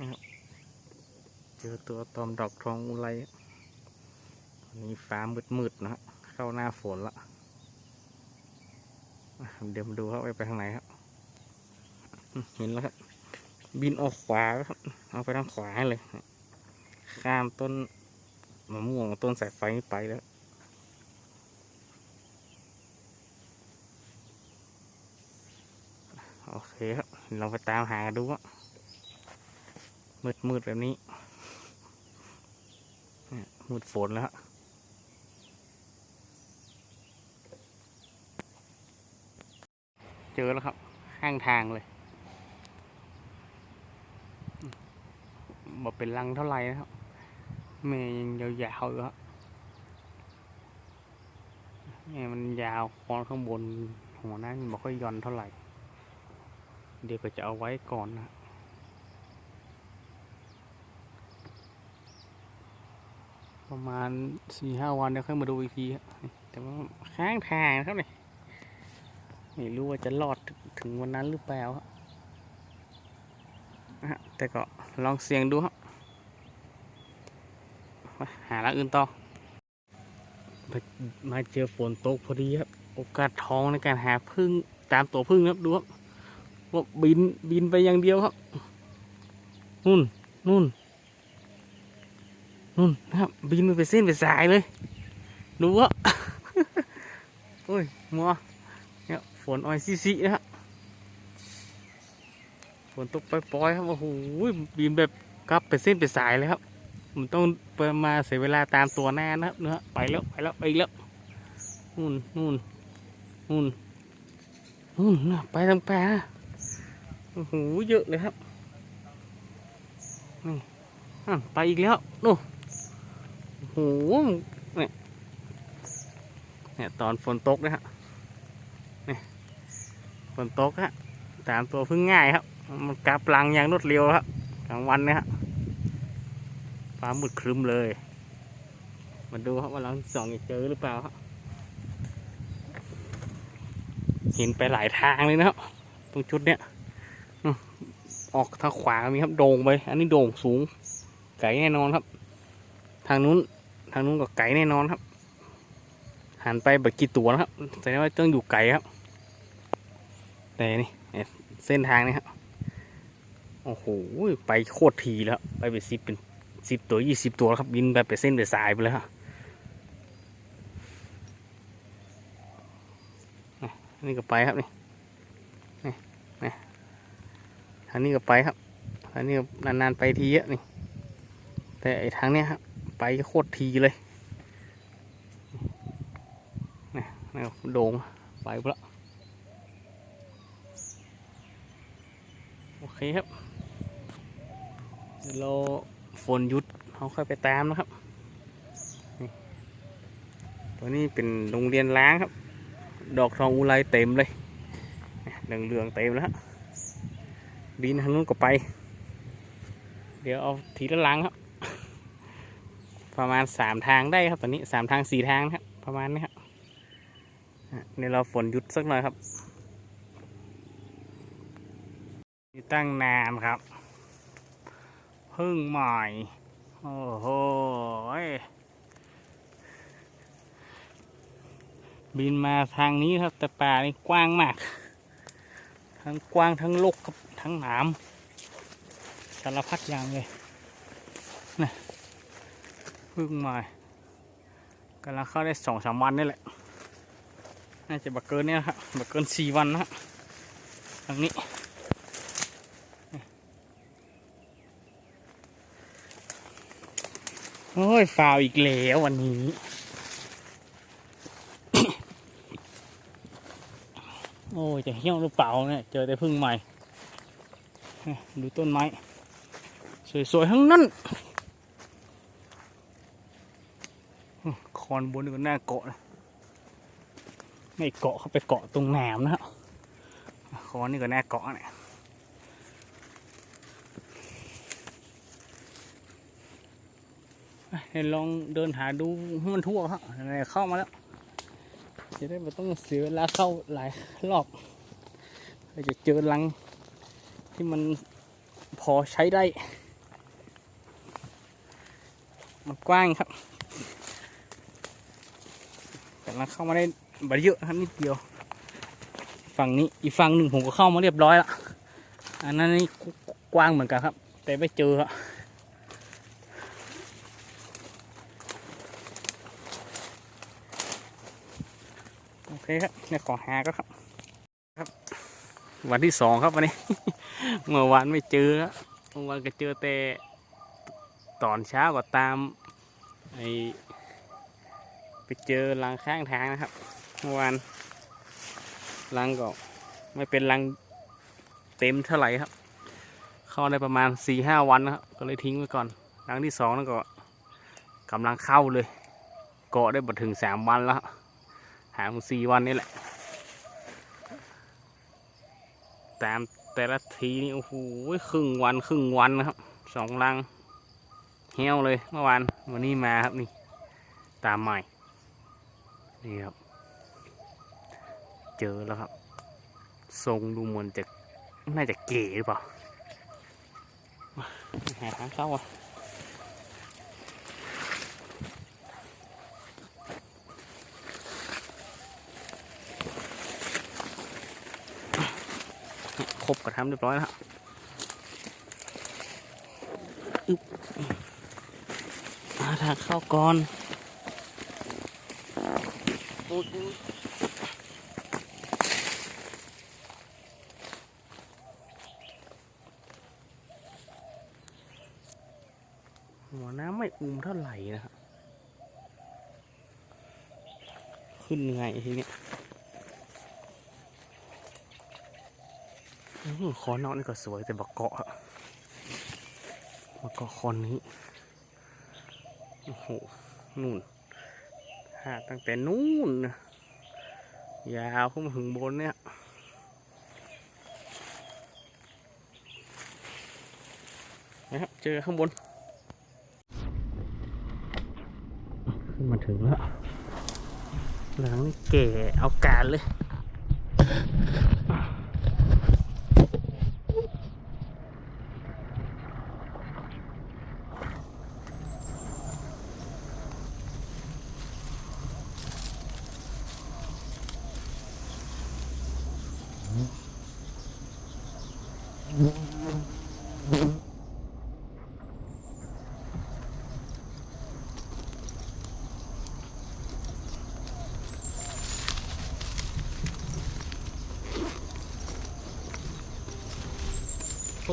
นะครับเจอตัวตอมดอกทองอุไรอันนี้ฟ้ามืดๆนะฮะเข้าหน้าฝนละเดี๋ยวมาดูครับว่าไปทางไหนครับ เห็นแล้วครับ บินออกขวาครับ เอาไปทางขวาเลย ข้ามต้นมะม่วงต้นสายไฟไปแล้วโอเคครับ เราไปตามหาดูว่า มืดมืดๆแบบนี้มืดฝนแล้วฮะเจอแล้วครับข้างทางเลยบอกเป็นลังเท่าไหร่นะครับเมย์ยังยาวๆอยู่ครับเนี่มันยาวคอนข้างบนหัวนั้นบอกค่อยย่อนเท่าไหร่ เดี๋ยวก็จะเอาไว้ก่อนนะ ประมาณสี่ห้าวันเดี๋ยวค่อยมาดูอีกทีครับแต่ว่าข้างทางนะครับนี่ไม่รู้ว่าจะรอดถึงวันนั้นหรือเปล่าครับนะฮะแต่ก็ลองเสี่ยงดูครับหาร้านอื่นต่อมามาเจอฝนตกพอดีครับ โอกาสทองในการหาพึ่งตามตัวพึ่งครับดูครับว่าบินบินไปอย่างเดียวครับ นู่นนู่น นู่นนะครับบินไปเป็นเส้นเป็นสายเลยดูว่าโอ้ยมัวเนี่ยฝนออยซีซีนะฮะฝนตกปล่อยๆครับโอ้โหบินแบบกลับเป็นเส้นเป็นสายเลยครับมันต้องมาเสียเวลาตามตัวหน้านะครับเนื้อะไปแล้วไปแล้วไปแล้วนู่นนู่นนู่นนู่นนะไปทางแปรนะโอ้โหเยอะเลยครับนี่ไปอีกแล้วดูโอ้โห เนี่ยเนี่ยตอนฝนตกนะฮะนี่ฝนตกฮะตามตัวเพึ่งง่ายครับ มันกลับลังอย่างรวดเร็วครับกลางวันนะฮะฟ้ามืดครึ้มเลย มาดูครับว่าหลังสองจะเจอหรือเปล่าครับเห็นไปหลายทางเลยนะครับตรงจุดเนี้ยออกทางขวามีครับโด่งไป อันนี้โด่งสูงไก่แน่นอนครับ ทางนู้น ทางนู้นก็ไก่แน่นอนครับหันไปแบบกี่ตัวนะครับแสดงว่าต้องอยู่ไกลครับ แต่นี่เส้นทางนี่ครับโอ้โหไปโคตรทีแล้ว ไปเป็นสิบเป็นสิบตัวยี่สิบตัวแล้วครับบินแบบไปเส้นไปสายไปเลยครับนี่ก็ไปครับนี่ทางนี้ก็ไปครับทางนี้ก็นานๆไปทีเยอะนี่ แต่ไอ้ทางเนี้ยครับ ไปโคตรทีเลยนี่นี่โด่งไปหมดแล้วโอเคครับเดี๋ยวเราฝนหยุดเขาค่อยไปตามนะครับ ตัวนี้เป็นโรงเรียนล้างครับ ดอกทองอุไรเต็มเลยเหลืองๆเต็มแล้วบินทางนู้นก็ไป เดี๋ยวเอาทีละหลังครับ ประมาณสามทางได้ครับตอนนี้สามทางสี่ทางครับ ประมาณนี้ครับเดี๋ยวเราฝนหยุดสักหน่อยครับตั้งนานครับพึ่งใหม่โอ้โหบินมาทางนี้ครับ แต่ป่านี่กว้างมาก ทั้งกว้างทั้งลกครับทั้งหนามสารพัดอย่างเลยนะ พิ่งมากำลังเข้าได้สองสามวันนี่แหละ น่าจะบักเกินเนี่ยครับบักเกินสี่วันนะทางนี้โอ้ยฟาวอีกแล้ววันนี้โอ้ยจะเหี้ยวหรือเปล่าเนี่ยเจอแต่พึ่งใหม่ ดูต้นไม้ สวยๆทั้งนั้นอื้อ คอนบนก็น่าเกาะนะไม่เกาะเข้าไปเกาะตรงแหนมนะคอนนี่ก็น่าเกาะเนี่ยเห็นลองเดินหาดูมันทั่วฮะอะไรเข้ามาแล้ว จะได้ไม่ต้องเสียเวลาเข้าหลายรอบเราจะเจอรังที่มันพอใช้ได้ มันกว้างครับ แต่เราเข้ามาได้บาเยอะครับนิดเดียว ฝั่งนี้อีกฝั่งหนึ่งผมก็เข้ามาเรียบร้อยล้วอันนั้นนี่กว้างเหมือนกันครับ แต่ไม่เจอครับโอเคครับเนี่ยของหาก็ครับครับ วันที่สองครับวันนี้ เมื่อวานไม่เจอแล้วเมื่อวานก็เจอแต่ตอนเช้าก็ตามไอ ไปเจอรังข้างทางนะครับ เมื่อวานรังก็ไม่เป็นรังเต็มเท่าไหร่ครับ เข้าได้ประมาณสี่ห้าวันนะครับก็เลยทิ้งไว้ก่อนรังที่สองนั่นก็กำลังเข้าเลยเกาะได้บถึงสามวันแล้วหางสี่วันนี่แหละตามแต่ละทีนี่โอ้โหครึ่งวันครึ่งวันนะครับสองรังเหี่ยวเลยเมื่อวานวันนี้มาครับนี่ตามใหม่ นี่ครับ เจอแล้วครับ ทรงดูเหมือนจะน่าจะเก๋หรือเปล่ามาหาทางเข้าอะครบกระทำเรียบร้อยแล้วครับอึ๊บหาทางเข้าก่อน หัวน้ำไม่อุ่มเท่าไหร่นะครับ ขึ้นไงทีเนี้ยอื้อหือคอนอกนี่ก็สวยแต่บักเกาะอะบักเกาะคอนนี้ โอ้โห นู่น หาตั้งแต่นู้นยาวขึ้นมาถึงบนเนี่ยนะครับเจอข้างบน ขึ้นมาถึงแล้วหลังนี่เก๋เอาการเลย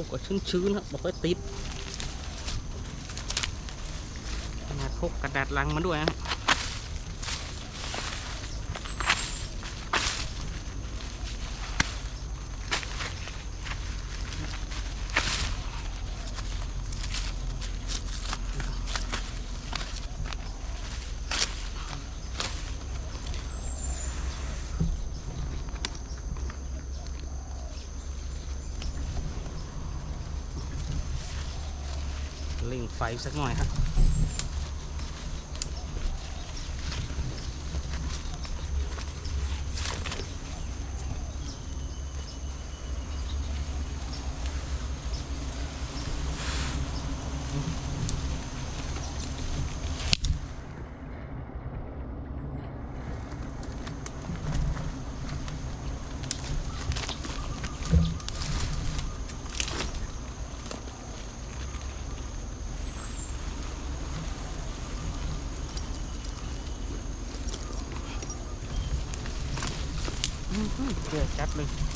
กก็ชื้นๆนะบบอกว่าติดขนาดพกกระดาษลังมาด้วยนะ ไฟสักหน่อยครับ เดือดจัดเลย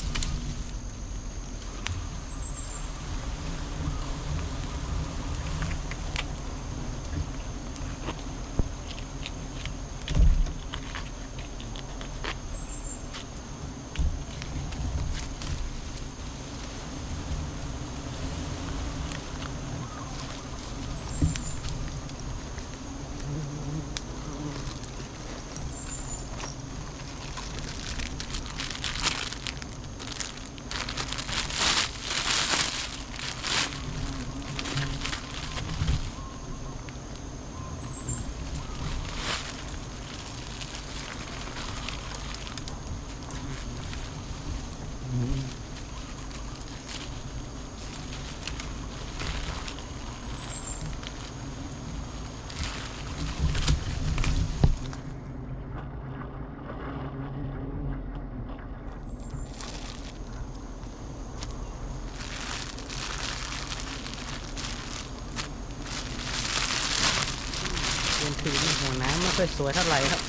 ค่อยสวยเท่าไหร่ครับ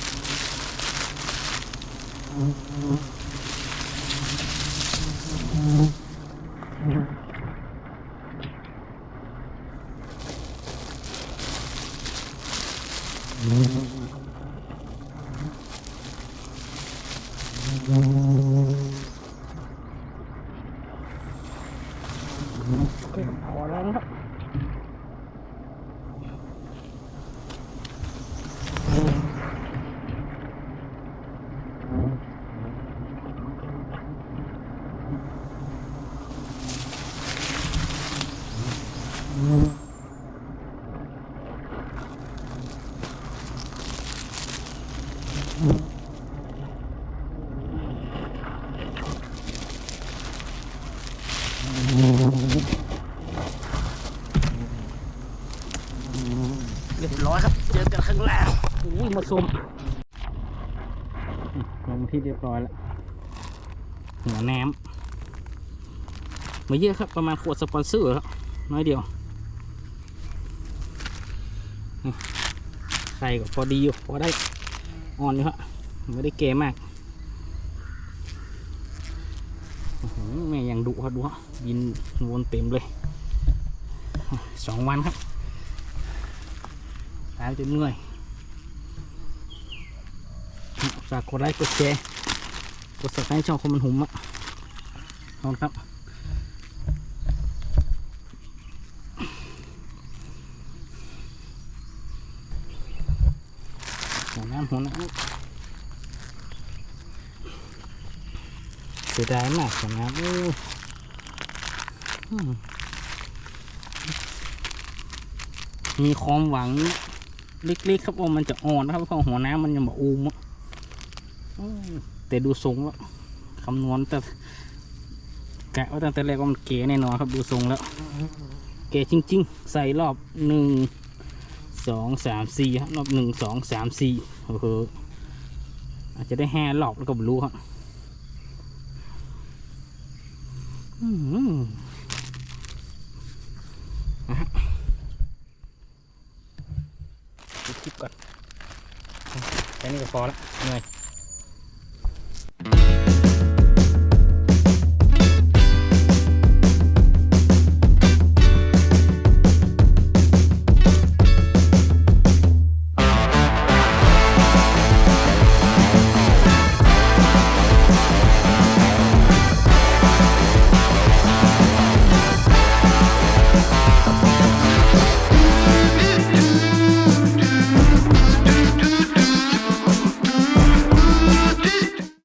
พอแล้วนะครับ เรียบร้อยครับ เจอกันข้างล่างอุ้ยมาซุมลงที่เรียบร้อยแล้วหัวน้ำไม่เยอะครับประมาณขวดสปอนเซอร์ครับน้อยเดียวนี่ไข่ก็พอดีอยู่พอได้อ่อนอยู่ครับไม่ได้เกมากอื้อหือแม่ยังดุครับดูฮะบินวนเต็มเลยสองวันครับ ตามจนเหนื่อยฝากกดไลค์กดแชร์กด subscribe ช่องคอมมันหุ่มอะนอนครับหัวน้ำหัวน้ำเสียดายมากหัวน้ำโอ้อืมมีความหวัง เล็กๆครับว่ามันจะอ่อนนะครับเพราะหัวน้ำมันยังแบบอูมอะแต่ดูทรงแล้วคำนวณแต่กะว่าตั้งแต่แรกว่ามันเก๋แน่นอนครับดูทรงแล้ว เก๋จริง ๆ ใส่รอบหนึ่งสองสามสี่ครับรอบหนึ่งสองสามสี่โอ้โหอาจจะได้ห้ารอบแล้วก็ไม่รู้ครับ พอละเหนื่อย